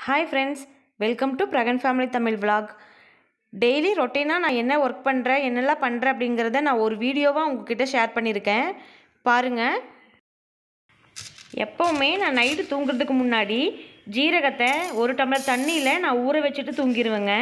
Hi friends welcome to Pragan family Tamil vlog daily ரொட்டீனாக நான் என்ன ஒர்க் பண்ணுறேன் என்னெல்லாம் பண்ணுறேன் அப்படிங்கிறத நான் ஒரு வீடியோவாக உங்ககிட்ட ஷேர் பண்ணியிருக்கேன். பாருங்கள் எப்போவுமே நான் நைட்டு தூங்குறதுக்கு முன்னாடி ஜீரகத்தை ஒரு டம்ளர் தண்ணியில் நான் ஊற வச்சுட்டு தூங்கிடுவேங்க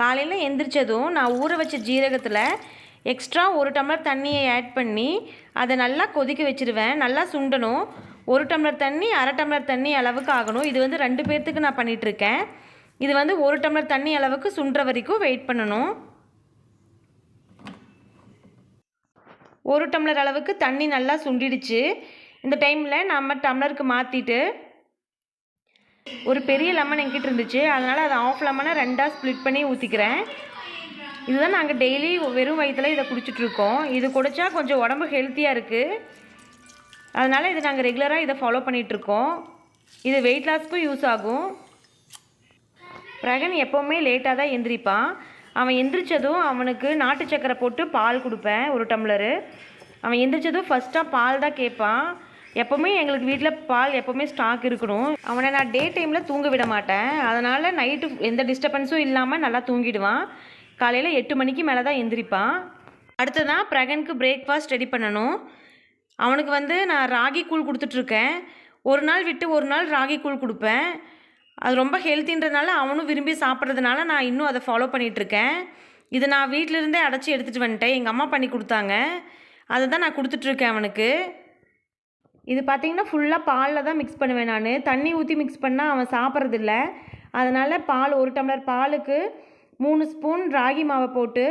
காலையில் எந்திரிச்சதும் நான் ஊற வச்ச ஜீரகத்தில் எக்ஸ்ட்ரா ஒரு டம்ளர் தண்ணியை ஆட் பண்ணி அதை நல்லா கொதிக்க வச்சிருவேன். நல்லா சுண்டணும். ஒரு டம்ளர் தண்ணி அரை டம்ளர் தண்ணி அளவுக்கு ஆகணும். இது வந்து ரெண்டு பேர்த்துக்கு நான் பண்ணிகிட்ருக்கேன் இது வந்து ஒரு டம்ளர் தண்ணி அளவுக்கு சுண்டுற வரைக்கும் வெயிட் பண்ணணும். ஒரு டம்ளர் அளவுக்கு தண்ணி நல்லா சுண்டிடுச்சு. இந்த டைமில் நம்ம டம்ளருக்கு மாற்றிட்டு ஒரு பெரிய லெமன் என்கிட்ட இருந்துச்சு. அதனால் அதை ஆஃப் லெமனை ரெண்டாக ஸ்ப்ளிட் பண்ணி ஊற்றிக்கிறேன் இதுதான் நாங்கள் டெய்லி வெறும் வயிற்றுல இதை குடிச்சிட்ருக்கோம் இது குடித்தா கொஞ்சம் உடம்பு ஹெல்த்தியாக இருக்குது அதனால் இது நாங்கள் ரெகுலராக இதை ஃபாலோ பண்ணிகிட்ருக்கோம் இது வெயிட் லாஸ்க்கும் யூஸ் ஆகும். பிரகன் எப்போவுமே லேட்டாக தான் எந்திரிப்பான். அவன் எந்திரிச்சதும் அவனுக்கு நாட்டு சக்கரை போட்டு பால் கொடுப்பேன் ஒரு டம்ளரு அவன் எந்திரிச்சதும் ஃபஸ்ட்டாக பால் தான் கேட்பான். எப்போவுமே எங்களுக்கு வீட்டில் பால் எப்போவுமே ஸ்டாக் இருக்கணும். அவனை நான் டே டைமில் தூங்க விட மாட்டேன். அதனால் நைட்டு எந்த டிஸ்டர்பன்ஸும் இல்லாமல் நல்லா தூங்கிடுவான். காலையில் எட்டு மணிக்கு மேலே தான் எந்திரிப்பான். அடுத்ததான் பிரகனுக்கு பிரேக்ஃபாஸ்ட் ரெடி பண்ணணும். அவனுக்கு வந்து நான் ராகி கூழ் கொடுத்துட்ருக்கேன் ஒரு நாள் விட்டு ஒரு நாள் ராகி கூழ் கொடுப்பேன். அது ரொம்ப ஹெல்த்தின்றதுனால அவனும் விரும்பி சாப்பிட்றதுனால நான் இன்னும் அதை ஃபாலோ பண்ணிகிட்ருக்கேன் இது நான் வீட்டிலிருந்தே அடைச்சி எடுத்துகிட்டு வந்துட்டேன். எங்கள் அம்மா பண்ணி கொடுத்தாங்க. அதை தான் நான் கொடுத்துட்ருக்கேன் அவனுக்கு. இது பார்த்திங்கன்னா ஃபுல்லாக பாலில் தான் மிக்ஸ் பண்ணுவேன் நான். தண்ணி ஊற்றி மிக்ஸ் பண்ணால் அவன் சாப்பிட்றதில்ல. அதனால் பால் ஒரு டம்ளர் பாலுக்கு மூணு ஸ்பூன் ராகி மாவை போட்டு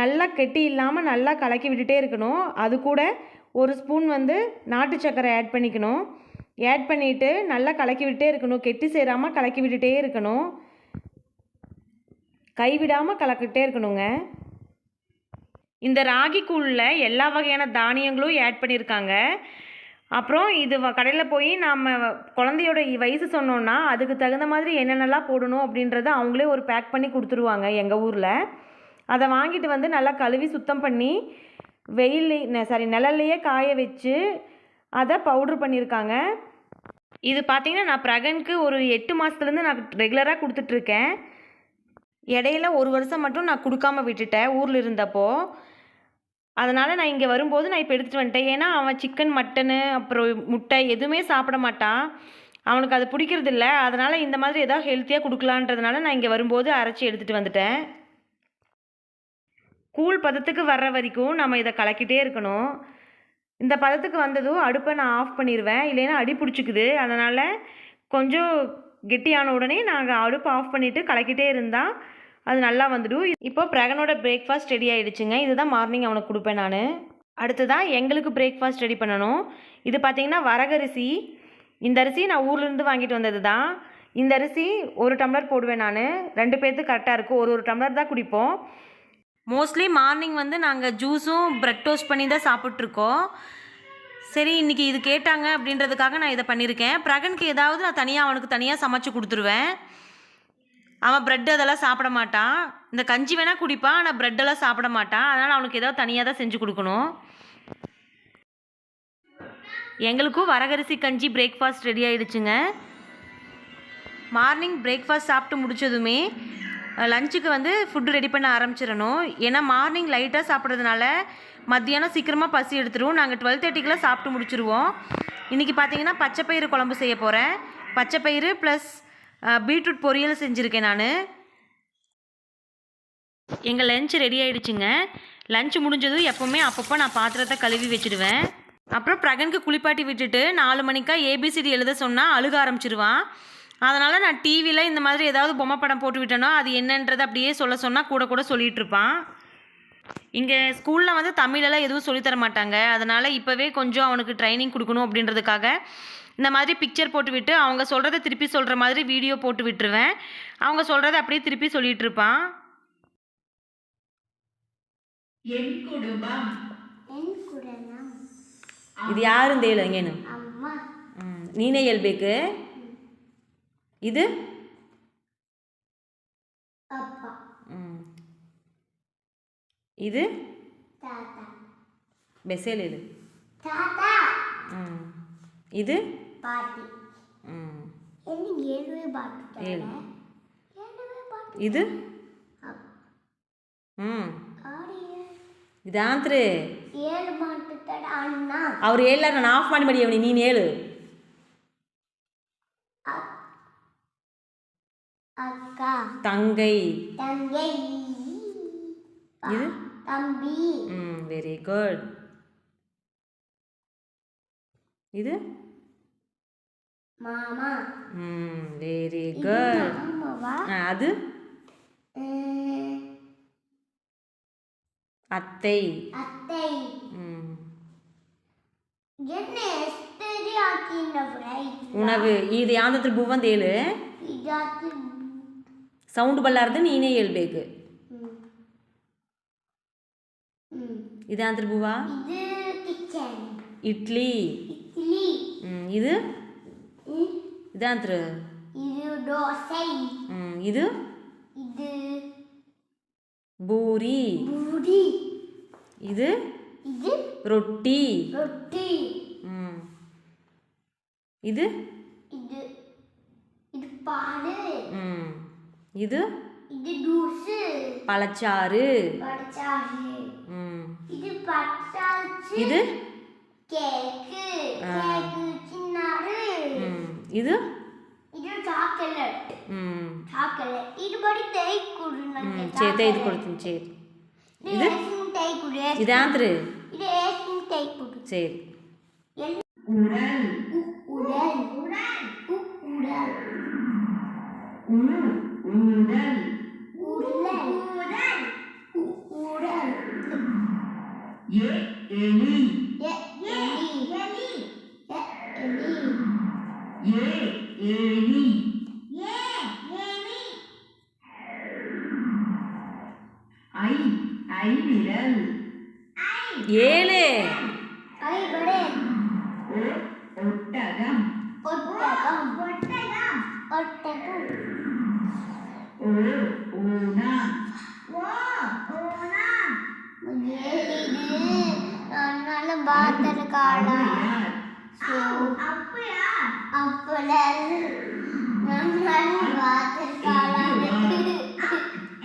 நல்லா கெட்டி இல்லாமல் நல்லா கலக்கி விட்டுட்டே இருக்கணும். அது கூட ஒரு ஸ்பூன் வந்து நாட்டு சர்க்கரை ஆட் பண்ணிக்கணும். ஆட் பண்ணிவிட்டு நல்லா கலக்கி விட்டுட்டே இருக்கணும். கெட்டி சேராமல் கலக்கி விட்டுட்டே இருக்கணும். கைவிடாமல் கலக்கிட்டே இருக்கணுங்க. இந்த ராகி கூழில் எல்லா வகையான தானியங்களும் ஆட் பண்ணியிருக்காங்க அப்புறம் இது கடையில் போய் நம்ம குழந்தையோட வயசு சொன்னோன்னா அதுக்கு தகுந்த மாதிரி என்னென்னலாம் போடணும் அப்படின்றத அவங்களே ஒரு பேக் பண்ணி கொடுத்துருவாங்க எங்கள் ஊரில். அதை வாங்கிட்டு வந்து நல்லா கழுவி சுத்தம் பண்ணி வெயில் சாரி நிழல்லையே காய வச்சு அதை பவுட்ரு பண்ணியிருக்காங்க இது பார்த்திங்கன்னா நான் பிரகனுக்கு ஒரு எட்டு மாதத்துலேருந்து நான் ரெகுலராக கொடுத்துட்ருக்கேன் இடையில ஒரு வருஷம் மட்டும் நான் கொடுக்காம விட்டுட்டேன் ஊரில் இருந்தப்போ. அதனால் நான் இங்கே வரும்போது நான் இப்போ எடுத்துகிட்டு வந்துட்டேன். ஏன்னா அவன் சிக்கன் மட்டனு அப்புறம் முட்டை எதுவுமே சாப்பிட மாட்டான். அவனுக்கு அது பிடிக்கிறதில்ல. அதனால் இந்த மாதிரி ஏதாவது ஹெல்த்தியாக கொடுக்கலான்றதுனால நான் இங்கே வரும்போது அரைச்சி எடுத்துகிட்டு வந்துட்டேன். கூழ் பதத்துக்கு வர்ற வரைக்கும் நம்ம இதை கலக்கிட்டே இருக்கணும். இந்த பதத்துக்கு வந்ததும் அடுப்பை நான் ஆஃப் பண்ணிடுவேன் இல்லைன்னா அடி பிடிச்சிக்குது. அதனால் கொஞ்சம் கெட்டியான உடனே நாங்கள் அடுப்பை ஆஃப் பண்ணிவிட்டு கலக்கிட்டே இருந்தால் அது நல்லா வந்துடும் இப்போ பிரகனோட பிரேக்ஃபாஸ்ட் ரெடி ஆகிடுச்சுங்க இதுதான் மார்னிங் அவனுக்கு கொடுப்பேன் நான். அடுத்ததாக எங்களுக்கு பிரேக்ஃபாஸ்ட் ரெடி பண்ணணும். இது பார்த்திங்கன்னா வரகரிசி இந்த அரிசி நான் ஊர்லேருந்து வாங்கிட்டு வந்தது தான் இந்த அரிசி ஒரு டம்ளர் போடுவேன் நான். ரெண்டு பேர்த்துக்கு கரெக்டாக இருக்கும். ஒரு ஒரு டம்ளர் தான் குடிப்போம். மோஸ்ட்லி மார்னிங் வந்து நாங்கள் ஜூஸும் ப்ரெட் டோஸ்ட் பண்ணி தான் சாப்பிட்ருக்கோம் சரி இன்றைக்கி இது கேட்டாங்க அப்படின்றதுக்காக நான் இதை பண்ணியிருக்கேன் பிரகனுக்கு ஏதாவது நான் தனியாக அவனுக்கு தனியாக சமைச்சு கொடுத்துருவேன். அவன் ப்ரெட் அதெல்லாம் சாப்பிட மாட்டான். இந்த கஞ்சி வேணால் குடிப்பான் ஆனால் ப்ரெட்டெல்லாம் சாப்பிட மாட்டான். அதனால் அவனுக்கு ஏதாவது தனியாக தான் செஞ்சு கொடுக்கணும். எங்களுக்கும் வரகரிசி கஞ்சி பிரேக்ஃபாஸ்ட் ரெடி ஆகிடுச்சுங்க மார்னிங் பிரேக்ஃபாஸ்ட் சாப்பிட்டு முடிச்சதுமே லஞ்சுக்கு வந்து ஃபுட்டு ரெடி பண்ண ஆரம்பிச்சிடணும். ஏன்னா மார்னிங் லைட்டாக சாப்பிட்றதுனால மத்தியானம் சீக்கிரமாக பசி எடுத்துருவோம் நாங்கள் டுவெல் தேர்ட்டிக்கெலாம் சாப்பிட்டு முடிச்சுருவோம். இன்றைக்கி பார்த்தீங்கன்னா பச்சைப்பயிறு குழம்பு செய்ய போகிறேன் பச்சைப்பயிறு ப்ளஸ் பீட்ரூட் பொரியல் செஞ்சுருக்கேன் நான். எங்கள் லஞ்ச் ரெடி ஆகிடுச்சுங்க லஞ்ச் முடிஞ்சதும் எப்போவுமே அப்பப்போ நான் பாத்திரத்தை கழுவி வச்சுடுவேன். அப்புறம் பிரகனுக்கு குளிப்பாட்டி விட்டுட்டு நாலு மணிக்கா ஏபிசிடி எழுத சொன்னால் அழுக ஆரம்பிச்சிருவான். அதனால் நான் டிவியில் இந்த மாதிரி ஏதாவது பொம்மை படம் போட்டு விட்டேனோ அது என்னன்றது அப்படியே சொல்ல சொன்னால் கூட கூட சொல்லிகிட்டு இருப்பான். இங்கே ஸ்கூலில் வந்து தமிழெல்லாம் எதுவும் சொல்லித்தர மாட்டாங்க. அதனால் இப்போவே கொஞ்சம் அவனுக்கு ட்ரைனிங் கொடுக்கணும் அப்படின்றதுக்காக இந்த மாதிரி பிக்சர் போட்டுவிட்டு அவங்க சொல்கிறத திருப்பி சொல்கிற மாதிரி வீடியோ போட்டு விட்டுருவேன். அவங்க சொல்கிறத அப்படியே திருப்பி சொல்லிட்டு இருப்பான். இது யாரும் தெரியல எங்கேனு நீனே எல்பேக்கு இது? இது? பெசேல் இது இது? பாட்டி. ஏழுவே பாட்டு ஏழு. இது? ம். இது ஆந்திரு. ஏழு மாட்டு அண்ணா. அவர் ஏழு நான் ஆஃப் பண்ணி மடி அவனி நீ ஏழு. அக்கா. தங்கை. தங்கை. இது? தம்பி. ம் வெரி குட் இது? ಇದು ಮಾಮ ಹ್ಞೂ ವೆರಿ ಇದು ಗುಡ್ ಮಾಮವ ಅದು ಹ್ಮ್, ಅತ್ತೈ ಅತ್ತೈ ಹ್ಞೂ என்ன எஸ்தரி ஆக்கின ஃப்ரை ಉಣವು ಇದು ಯಾವ್ದತ್ರ ಬುವ್ ಅಂತ ಹೇಳು ಇದಾಕಿ ಸೌಂಡ್ ಬಲ್ಲಾರ್ದು ನೀನೇ ಹೇಳ್ಬೇಕು ಹ್ಮ್ ಹ್ಮ್ ಇದಾಂತ್ರ ಬುವ ಇದು ಕಿಚನ್ ಇಡ್ಲಿ ಇಡ್ಲಿ ಹ್ಞೂ ಇದು ಹ್ಮ್, ಇದಾಂತ್ರ ಇದು ದೋಸೆ ಹ್ಞೂ ಇದು ಇದು ಬೂರಿ ಬೂಡಿ ಇದು ಇದು ರೊಟ್ಟಿ ರೊಟ್ಟಿ ಹ್ಞೂ ಇದು இது இது பாடு ಹ್ಞೂ ಇದು இது ஜூஸ் பழச்சாறு பச்சாறு ಹ್ಞೂ இது பச்சாச்சு இது கேக்கு ஆ. கேக்கு சின்னாரு ಇದು ಇದು ಚಾಕೊಲೇಟ್ ಹ್ಞೂ ಚಾಕೊಲೇಟ್ ಇದು ಬರೀ ತೈ ಕುಡಿ ನನಗೆ ಚೇ ತೆಗೆದು ಕೊಡ್ತೀನಿ ಚೇರ್ ಇದು ತೈ ಕುಡಿ ಇದಾಂತ್ರಿ ಇದು ಏಸಿನ ತೈ ಕುಡಿ ಚೇರ್ ಉಡಲ್ ಉಡಲ್ ಉಡಲ್ ಉಡಲ್ ಉಡಲ್ ಉಡಲ್ ಉಡಲ್ ಎ ಎಲಿ ಎ ಎಲಿ ಎಲಿ ஏ ஏலி ஏ ஏலி ஐ ஐ. விரல் ஏழு. ஐ படே. ஒ ஒட்டகம். ஒட்டகம். ஒட்டகம். ஒட்டகம். ஓ ஓ காடா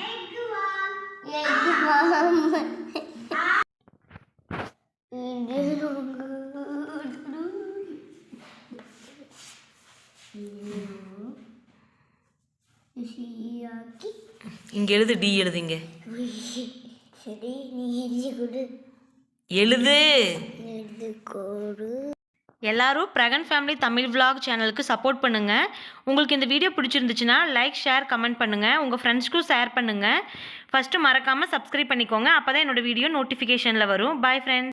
எக்குவாம் எக்குவாம் இது சியாக்கி இங்கே எழுது டி எழுதுங்க எழுது. எழுதி கொடு. எல்லாரும் பிரகன் ஃபேமிலி தமிழ் விலாக் சேனலுக்கு சப்போர்ட் பண்ணுங்கள் உங்களுக்கு இந்த வீடியோ பிடிச்சிருந்துச்சுன்னா லைக் ஷேர் கமெண்ட் பண்ணுங்கள் உங்கள் ஃப்ரெண்ட்ஸ்க்கும் ஷேர் பண்ணுங்கள் ஃபஸ்ட்டு மறக்காமல் சப்ஸ்கிரைப் பண்ணிக்கோங்க. அப்போ தான் என்னோடய வீடியோ நோட்டிஃபிகேஷனில் வரும். Bye friends